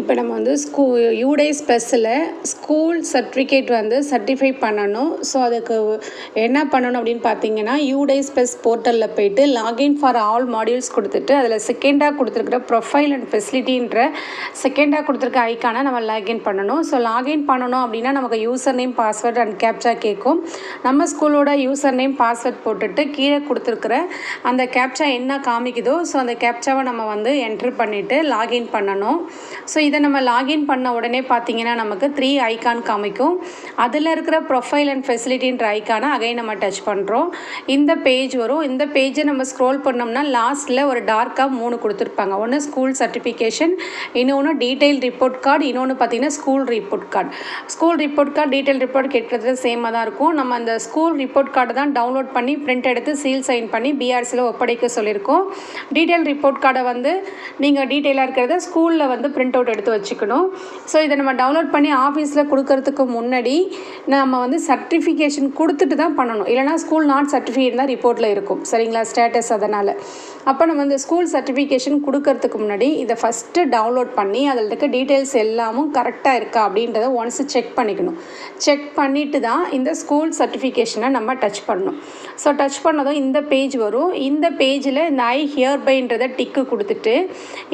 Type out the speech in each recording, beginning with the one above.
இப்போ நம்ம வந்து ஸ்கூ யூடே ஸ்பெஷலில் ஸ்கூல் சர்டிஃபிகேட் வந்து சர்டிஃபை பண்ணணும். ஸோ அதுக்கு என்ன பண்ணணும் அப்படின்னு பார்த்தீங்கன்னா யூடே ஸ்பெஸ் போர்ட்டலில் போயிட்டு லாகின் ஃபார் ஆல் மாடியூல்ஸ் கொடுத்துட்டு அதில் செகண்டாக கொடுத்துருக்குற ப்ரொஃபைல் அண்ட் ஃபெசிலிட்டின்ற செகண்டாக கொடுத்துருக்க ஐக்கானை நம்ம லாகின் பண்ணணும். ஸோ லாகின் பண்ணணும் அப்படின்னா நமக்கு user name password and captcha கேட்கும். நம்ம ஸ்கூலோட யூசர் நேம் பாஸ்வேர்ட் போட்டுட்டு கீழே கொடுத்துருக்குற அந்த கேப்சா என்ன காமிக்குதோ ஸோ அந்த கேப்சாவை நம்ம வந்து என்ட்ரு பண்ணிவிட்டு லாகின் பண்ணணும். ஸோ இதை நம்ம லாகின் பண்ண உடனே பார்த்தீங்கன்னா நமக்கு த்ரீ ஐக்கான் காமிக்கும். அதில் இருக்கிற ப்ரொஃபைல் அண்ட் ஃபெசிலிட்டின்ற ஐக்கானை அகைன் நம்ம டச் பண்ணுறோம் இந்த பேஜ் வரும். இந்த பேஜை நம்ம ஸ்க்ரோல் பண்ணோம்னா லாஸ்ட்டில் ஒரு டார்க்காக மூணு கொடுத்துருப்பாங்க. ஒன்று ஸ்கூல் சர்டிஃபிகேஷன் இன்னொன்று டீட்டெயில் ரிப்போர்ட் கார்டு இன்னொன்று பார்த்தீங்கன்னா school report card school report card detail report கேட்கறது சேமாக தான் இருக்கும். நம்ம அந்த ஸ்கூல் ரிப்போர்ட் கார்டு தான் டவுன்லோட் பண்ணி பிரிண்ட் எடுத்து சீல் சைன் பண்ணி பிஆர்சியில் ஒப்படைக்க சொல்லியிருக்கோம். டீட்டெயில் ரிப்போர்ட் கார்டை வந்து நீங்கள் டீட்டெயிலாக இருக்கிறத ஸ்கூலில் வந்து பிரிண்ட் அவுட் எடுத்து வச்சுக்கணும். ஸோ இதை நம்ம டவுன்லோட் பண்ணி ஆஃபீஸில் கொடுக்கறதுக்கு முன்னாடி நம்ம வந்து சர்டிஃபிகேஷன் கொடுத்துட்டு தான் பண்ணணும். இல்லைனா ஸ்கூல் நாட் சர்டிஃபிகேட் தான் ரிப்போர்ட்டில் இருக்கும். சரிங்களா? ஸ்டேட்டஸ் அதனால். அப்போ நம்ம வந்து ஸ்கூல் சர்டிஃபிகேஷன் கொடுக்கறதுக்கு முன்னாடி இதை ஃபஸ்ட்டு டவுன்லோட் பண்ணி அதில் இருக்க டீட்டெயில்ஸ் எல்லாமும் கரெக்டாக இருக்கா அப்படின்றத ஒன்ஸ் செக் பண்ணிக்கணும். செக் பண்ணிவிட்டு தான் இந்த ஸ்கூல் சர்டிஃபிகேஷனை நம்ம டச் பண்ணணும். ஸோ டச் பண்ணதும் இந்த பேஜ் வரும். இந்த பேஜில் இந்த ஐ ஹியர் பைன்றதை டிக்கு கொடுத்துட்டு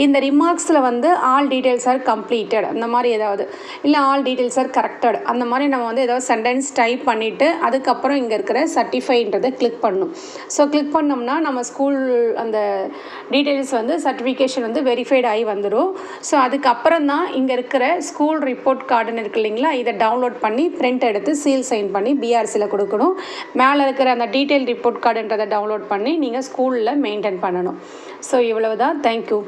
இந்த ரிமார்க்ஸில் வந்து ஆல் டீட்டெயில்ஸ் ஆர் கம்ப்ளீட்டட் அந்த மாதிரி ஏதாவது. இல்லை ஆல் டீட்டெயில்ஸ் ஆர் கரெக்டட் அந்த மாதிரி நம்ம வந்து ஏதாவது சென்டென்ஸ் டைப் பண்ணிவிட்டு அதுக்கப்புறம் இங்கே இருக்கிற சர்டிஃபைன்றதை கிளிக் பண்ணணும் ஸோ கிளிக் பண்ணோம்னா நம்ம ஸ்கூல் அந்த டீட்டெயில்ஸ் வந்து சர்டிஃபிகேஷன் வந்து வெரிஃபைட் ஆகி வந்துடும் ஸோ அதுக்கப்புறம் தான் இங்கே இருக்கிற ஸ்கூல் ரிப்போர்ட் கார்டுன்னு இருக்கு இல்லைங்களா இதை டவுன்லோட் பண்ணி பிரிண்ட் எடுத்து சீல் சைன் பண்ணி பிஆர்சியில் கொடுக்கணும். மேலே இருக்கிற அந்த டீட்டெயில் ரிப்போர்ட் கார்டுன்றதை டவுன்லோட் பண்ணி நீங்கள் ஸ்கூலில் மெயின்டைன் பண்ணணும். ஸோ இவ்வளவு தான் தேங்க்யூ